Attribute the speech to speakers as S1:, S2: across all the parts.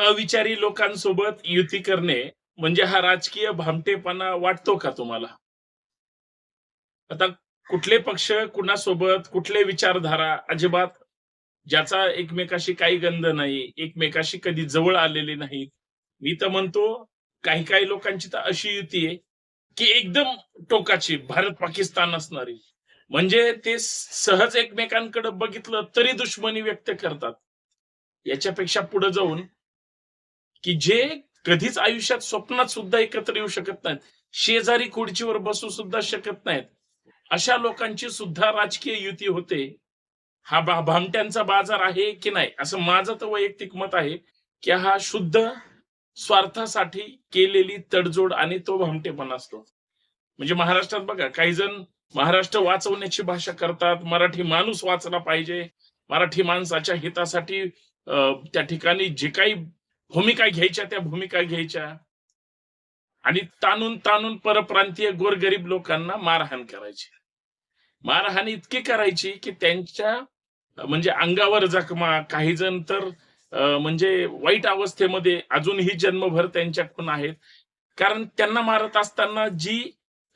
S1: अविचारी लोकांसोबत युती करणे म्हणजे हा राजकीय भामटेपणा वाटतो का तुम्हाला? आता कुठले पक्ष कुणासोबत कुठले विचारधारा अजिबात ज्याचा एकमेकाशी काही गंध नाही एकमेकाशी कधी जवळ आलेले नाहीत. मी तर म्हणतो काही काही लोकांची तर अशी युती आहे की एकदम टोकाची भारत पाकिस्तान असणारी. म्हणजे ते सहज एकमेकांकडे बघितलं तरी दुश्मनी व्यक्त करतात. याच्यापेक्षा पुढे जाऊन की जे कधीच आयुष्यात स्वप्नात सुद्धा एकत्र येऊ शकत नाहीत शेजारी खुर्चीवर बसू सुद्धा शकत नाहीत अशा लोकांची सुद्धा राजकीय युती होते. हा भा- भामट्यांचा बाजार आहे की नाही? असं माझं तर वैयक्तिक मत आहे की हा शुद्ध स्वार्थासाठी केलेली तडजोड आणि तो भामटेपणा असतो. म्हणजे महाराष्ट्रात बघा काही जण महाराष्ट्र वाचवण्याची भाषा करतात मराठी माणूस वाचला पाहिजे मराठी माणसाच्या हितासाठी त्या ठिकाणी जे काही भूमिका घ्यायच्या त्या भूमिका घ्यायच्या. आणि ताणून ताणून परप्रांतीय गोरगरीब लोकांना मारहाण करायची. मारहाण इतकी करायची की त्यांच्या म्हणजे अंगावर जखमा काही जण तर म्हणजे वाईट अवस्थेमध्ये अजूनही जन्मभर त्यांच्या खून आहेत. कारण त्यांना मारत असताना जी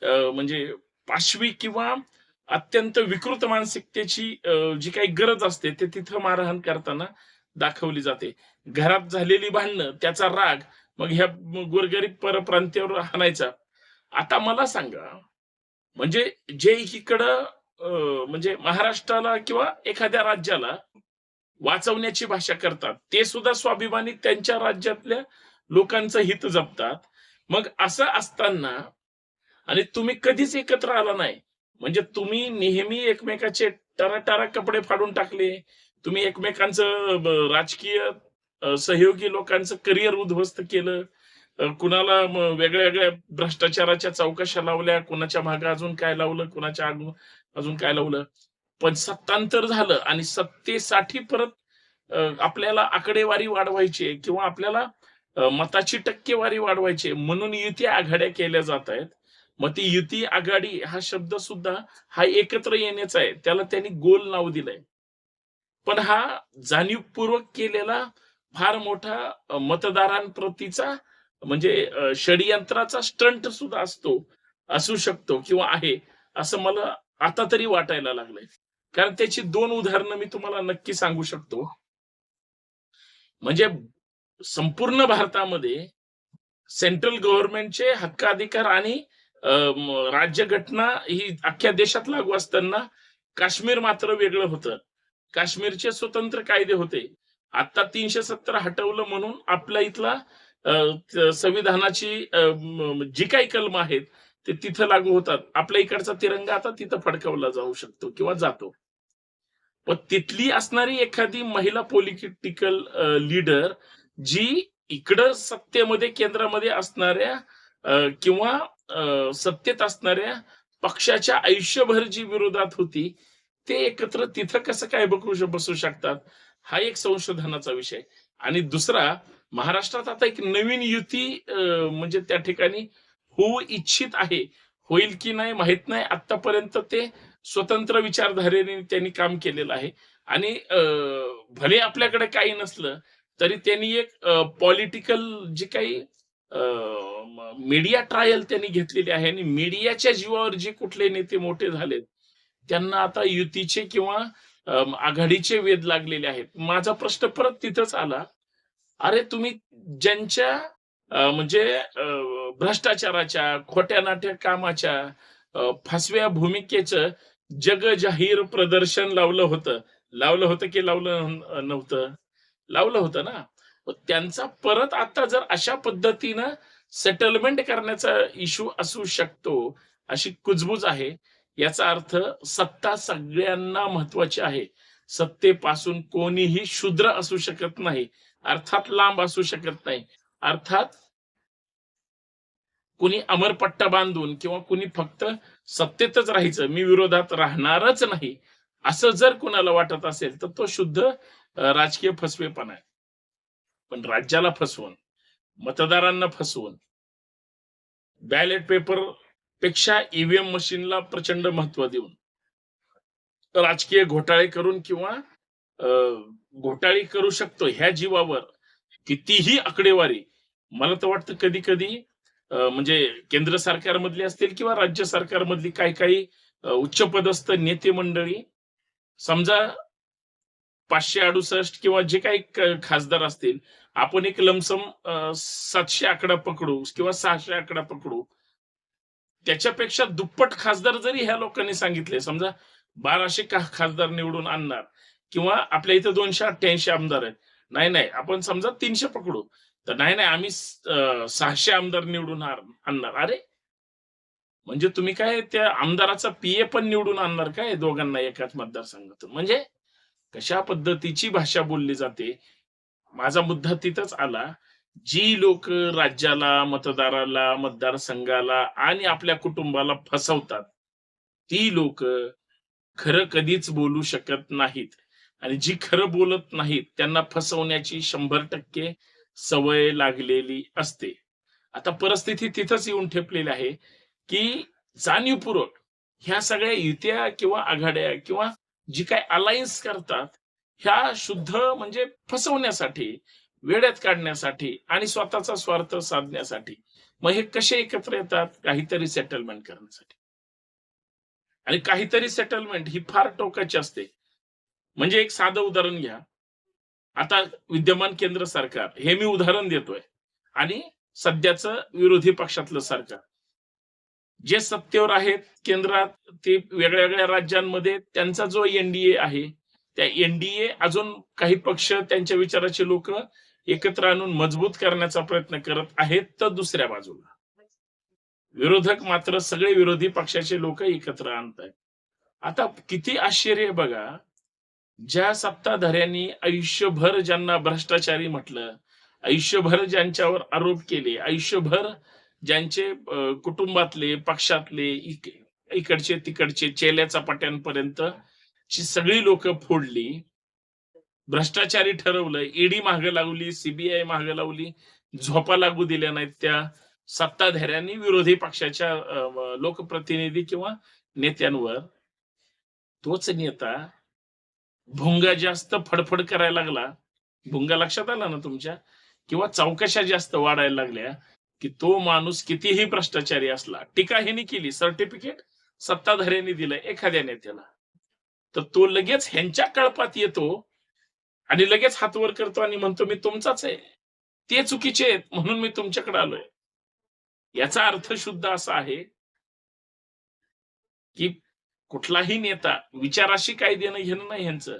S1: अं, म्हणजे पाशवी किंवा अत्यंत विकृत मानसिकतेची जी काही गरज असते ते तिथं मारहाण करताना दाखवली जाते. घरात झालेली भांडणं त्याचा राग मग ह्या गोरगरीब परप्रांतीयावर हाणायचा. आता मला सांगा म्हणजे जे इकडं म्हणजे महाराष्ट्राला किंवा एखाद्या राज्याला वाचवण्याची भाषा करतात ते सुद्धा स्वाभिमानी त्यांच्या राज्यातल्या लोकांचं हित जपतात. मग असं असताना आणि तुम्ही कधीच एकत्र आला नाही म्हणजे तुम्ही नेहमी एकमेकाचे टराटारा कपडे फाडून टाकले तुम्ही एकमेकांचं राजकीय सहयोगी लोकांचं करिअर उद्ध्वस्त केलं कुणाला वेगळ्या वेगळ्या भ्रष्टाचाराच्या चौकशा लावल्या कुणाच्या मागे अजून काय लावलं कुणाच्या अजून काय लावलं. पण सत्तांतर झालं आणि सत्तेसाठी परत आपल्याला आकडेवारी वाढवायची किंवा आपल्याला मताची टक्केवारी वाढवायची म्हणून युती आघाड्या केल्या जात आहेत. मग ती युती आघाडी हा शब्द सुद्धा हा एकत्र येण्याचा आहे. त्याला त्यांनी गोल नाव दिलंय. पण हा जाणीवपूर्वक केलेला फार मोठा मतदारांप्रतीचा म्हणजे षडयंत्राचा स्टंट सुद्धा असतो असू शकतो किंवा आहे असं मला आता तरी वाटायला लागलंय. कारण त्याची दोन उदाहरणं मी तुम्हाला नक्की सांगू शकतो. म्हणजे संपूर्ण भारतामध्ये सेंट्रल गव्हर्नमेंटचे हक्काधिकार आणि राज्यघटना ही अख्ख्या देशात लागू असताना काश्मीर मात्र वेगळं होतं. काश्मीरचे स्वतंत्र कायदे होते. आता तीनशे सत्तर हटवलं म्हणून आपल्या इथला संविधानाची जी काही कलम आहेत ते तिथं लागू होतात. आपल्या इकडचा तिरंगा आता तिथं फडकवला जाऊ शकतो किंवा जातो. पण तिथली असणारी एखादी महिला पॉलिटिकल लीडर जी इकडं सत्तेमध्ये केंद्रामध्ये असणाऱ्या किंवा सत्तेत असणाऱ्या पक्षाच्या आयुष्यभर जी विरोधात होती ते एकत्र तिथं कसं काय बघू बसू शकतात? हा एक संशोधनाचा विषय. आणि दुसरा महाराष्ट्रात आता एक नवीन युती म्हणजे त्या ठिकाणी होऊ इच्छित आहे. होईल की नाही माहीत नाही. आतापर्यंत ते स्वतंत्र विचारधारेने त्यांनी काम केलेलं आहे. आणि भले आपल्याकडे काही नसलं तरी त्यांनी एक पॉलिटिकल जे काही मीडिया ट्रायल त्यांनी घेतलेली आहे. आणि मीडियाच्या जीवावर जे कुठले नेते मोठे झालेत त्यांना आता युतीचे किंवा आघाडीचे वेध लागलेले आहेत. माझा प्रश्न परत तिथंच आला. अरे तुम्ही ज्यांच्या म्हणजे भ्रष्टाचाराच्या खोट्या नाट्या कामाच्या फसव्या भूमिकेचं जग जाहीर प्रदर्शन लावलं होतं. लावलं होतं की लावलं नव्हतं? लावलं होतं ना? त्यांचा परत आता जर अशा पद्धतीनं सेटलमेंट करण्याचा इश्यू असू शकतो अशी कुजबूज आहे. याचा अर्थ सत्ता सगळ्यांना महत्वाची आहे. सत्तेपासून कोणीही शूद्र असू शकत नाही. अर्थात लांब असू शकत नाही. अर्थात कुणी अमरपट्टा बांधून किंवा कुणी फक्त सत्तेतच राहायचं मी विरोधात राहणारच नाही असं जर कुणाला वाटत असेल तर तो शुद्ध राजकीय फसवेपणा आहे. पण राज्याला फसवून मतदारांना फसवून बॅलेट पेपर पेक्षा ईव्हीएम मशीनला प्रचंड महत्त्व देऊन. राजकीय घोटाळे करून किंवा घोटाळी घोटाळे करू शकतो ह्या जीवावर कितीही आकडेवारी मला तर वाटतं कधी कधी म्हणजे केंद्र सरकारमधली असतील किंवा राज्य सरकारमधली काही काही उच्चपदस्थ नेते मंडळी समजा पाचशे अडुसष्ट किंवा जे काही खासदार असतील आपण एक लमसम सातशे आकडा पकडू किंवा सहाशे आकडा पकडू त्याच्यापेक्षा दुप्पट खासदार जरी ह्या लोकांनी सांगितले समजा बाराशे का- खासदार निवडून आणणार किंवा आपल्या इथं दोनशे अठ्ठ्याऐंशी आमदार आहेत. नाही नाही आपण समजा तीनशे पकडू. तर नाही नाही आम्ही सहाशे आमदार निवडून आणणार. अरे! म्हणजे तुम्ही काय त्या आमदाराचा पीए पण निवडून आणणार काय दोघांना एकाच मतदारसंघातून? म्हणजे कशा पद्धतीची भाषा बोलली जाते? माझा मुद्दा तिथंच आला. जी लोक राज्याला मतदाराला मतदारसंघाला आणि आपल्या कुटुंबाला फसवतात ती लोक खरं कधीच बोलू शकत नाहीत. आणि जी खरं बोलत नाहीत त्यांना फसवण्याची शंभर टक्के सवय लागलेली असते. आता परिस्थिती तिथंच येऊन ठेपलेली आहे की जाणीवपूर्वक ह्या सगळ्या युत्या किंवा आघाड्या किंवा जी काय अलायन्स करतात ह्या शुद्ध म्हणजे फसवण्यासाठी वेड्यात काढण्यासाठी आणि स्वतःचा स्वार्थ साधण्यासाठी मग हे कसे एकत्र येतात? काहीतरी सेटलमेंट करण्यासाठी. आणि काहीतरी सेटलमेंट ही फार टोकाची असते. म्हणजे एक साधं उदाहरण घ्या. आता विद्यमान केंद्र सरकार हे मी उदाहरण देतोय. आणि सध्याचं विरोधी पक्षातलं सरकार. जे सत्तेवर आहेत केंद्रात ते वेगळ्या वेगळ्या राज्यांमध्ये त्यांचा जो एनडीए आहे त्या एनडीए अजून काही पक्ष त्यांच्या विचाराचे लोक एकत्र आणून मजबूत करण्याचा प्रयत्न करत आहेत तर दुसऱ्या बाजूला. विरोधक मात्र सगळे विरोधी पक्षाचे लोक एकत्र आणत आहेत आता किती आश्चर्य बघा. ज्या सत्ताधाऱ्यांनी आयुष्यभर ज्यांना भ्रष्टाचारी म्हटलं आयुष्यभर ज्यांच्यावर आरोप केले आयुष्यभर ज्यांचे कुटुंबातले पक्षातले इकडचे तिकडचे चेल्याचा पाट्यांपर्यंत ची सगळी लोक फोडली. भ्रष्टाचारी ठरवलं. ईडी मागे लावली सीबीआय मागे लावली झोपा लागू दिल्या नाहीत त्या सत्ताधाऱ्यांनी विरोधी पक्षाच्या लोकप्रतिनिधी किंवा नेत्यांवर. तोच नेता भुंगा जास्त फडफड करायला लागला. भुंगा लक्षात आला ना तुमच्या? किंवा चौकशा जास्त वाढायला लागल्या की तो माणूस कितीही भ्रष्टाचारी असला टीका ह्यानी केली सर्टिफिकेट सत्ताधाऱ्यांनी दिलं एखाद्या नेत्याला. तर तो लगेच ह्यांच्या कळपात येतो आणि लगेच हातवर करतो आणि म्हणतो मी तुमचाच आहे. ते चुकीचे आहेत म्हणून मी तुमच्याकडे आलोय. याचा अर्थ शुद्ध असा आहे की कुठलाही नेता विचाराशी काय देणं घेणं नाही ह्यांचं.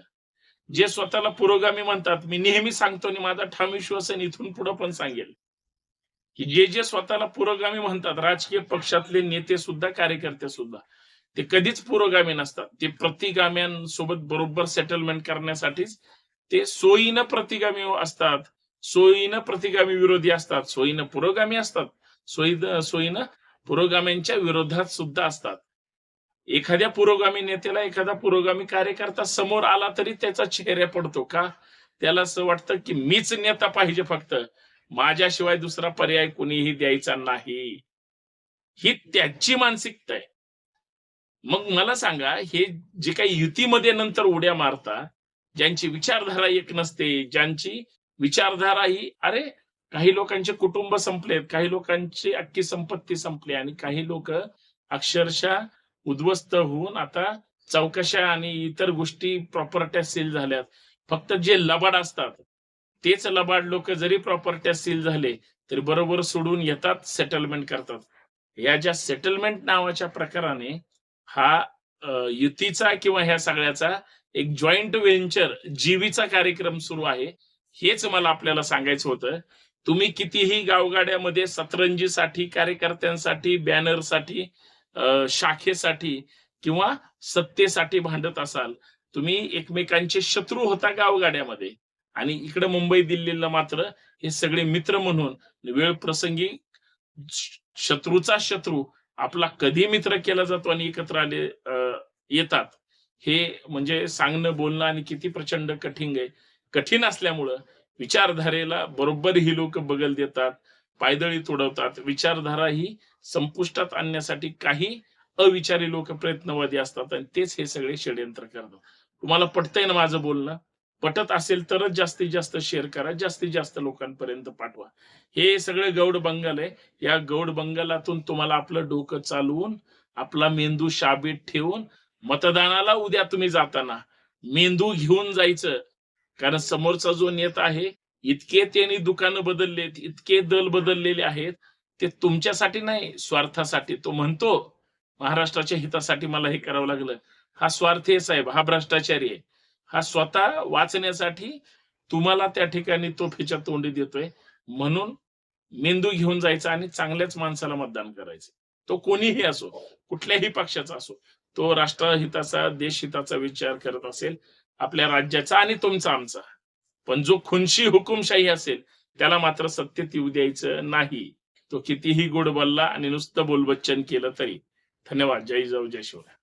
S1: जे स्वतःला पुरोगामी म्हणतात. मी नेहमी सांगतो आणि माझा ठाम विश्वास आहे इथून पुढे पण सांगेल. की जे जे स्वतःला पुरोगामी म्हणतात राजकीय पक्षातले नेते सुद्धा कार्यकर्ते सुद्धा ते कधीच पुरोगामी नसतात. ते प्रतिगाम्यांसोबत बरोबर सेटलमेंट करण्यासाठीच ते सोयीनं प्रतिगामी असतात सोयीनं प्रतिगामी विरोधी असतात सोयीनं पुरोगामी असतात सोयी सोयीनं पुरोगाम्यांच्या विरोधात सुद्धा असतात. एखाद्या पुरोगामी नेत्याला एखादा पुरोगामी कार्यकर्ता समोर आला तरी त्याचा चेहरा पडतो का? त्याला असं वाटतं की मीच नेता पाहिजे फक्त. माझ्याशिवाय दुसरा पर्याय कोणीही द्यायचा नाही. ही त्याची मानसिकता आहे. मग मला सांगा हे जे काही युतीमध्ये नंतर उड्या मारतात ज्यांची विचारधारा एक नसते ज्यांची विचारधारा ही अरे काही लोकांचे कुटुंब संपलेत काही लोकांची अख्खी संपत्ती संपली आणि काही लोक अक्षरशः उद्ध्वस्त होऊन आता चौकशा आणि इतर गोष्टी प्रॉपर्ट्या सील झाल्यात. फक्त जे लबाड असतात तेच लबाड लोक जरी प्रॉपर्ट्या सील झाले तरी बरोबर सोडून येतात सेटलमेंट करतात. या ज्या सेटलमेंट नावाच्या प्रकाराने हा युतीचा किंवा ह्या सगळ्याचा एक जॉईंट व्हेंचर जीवीचा कार्यक्रम सुरू आहे. हेच मला आपल्याला सांगायचं होतं. तुम्ही कितीही गावगाड्यामध्ये सतरंजीसाठी कार्यकर्त्यांसाठी बॅनरसाठी शाखेसाठी किंवा सत्तेसाठी भांडत असाल तुम्ही एकमेकांचे शत्रू होता गावगाड्यामध्ये. आणि इकडे मुंबई दिल्लीला मात्र हे सगळे मित्र म्हणून वेळ प्रसंगी शत्रूचा शत्रू आपला कधी मित्र केला जातो आणि एकत्र आले येतात? हे म्हणजे सांगणं बोलणं आणि किती प्रचंड कठीण आहे. कठीण असल्यामुळं विचारधारेला बरोबर ही लोक बगल देतात पायदळी तुडवतात. विचारधारा ही संपुष्टात आणण्यासाठी काही अविचारी लोक प्रयत्नवादी असतात आणि तेच हे सगळे षडयंत्र करतात. तुम्हाला पटतंय ना माझं बोलणं? पटत असेल तरच जास्तीत जास्त शेअर करा जास्तीत जास्त लोकांपर्यंत पाठवा. हे सगळं गौड बंगाल आहे. या गौड बंगालातून तुम्हाला आपलं डोकं चालवून आपला मेंदू शाबीत ठेवून मतदानाला उद्या तुम्ही जाताना मेंदू घेऊन जायचं. कारण समोरचा जो नेता आहे इतके त्यांनी दुकानं बदललेत इतके दल बदललेले आहेत ते तुमच्यासाठी नाही स्वार्थासाठी. तो म्हणतो महाराष्ट्राच्या हितासाठी मला हे करावं लागलं. हा स्वार्थी आहे साहेब हा भ्रष्टाचारी आहे. हा स्वतः वाचण्यासाठी तुम्हाला त्या ठिकाणी तो फिच्या तोंडी देतोय. म्हणून मेंदू घेऊन जायचा आणि चांगल्याच माणसाला मतदान करायचं. तो कोणीही असो कुठल्याही पक्षाचा असो तो राष्ट्रहिताचा देशहिताचा विचार करत असेल आपल्या राज्याचा आणि तुमचा आमचा. पण जो खुनशी हुकुमशाही असेल त्याला मात्र सत्तेत येऊ द्यायचं नाही. तो कितीही गोड बोलला आणि नुसतं बोलबच्चन केलं तरी. धन्यवाद. जय जाऊ जय शिवराय.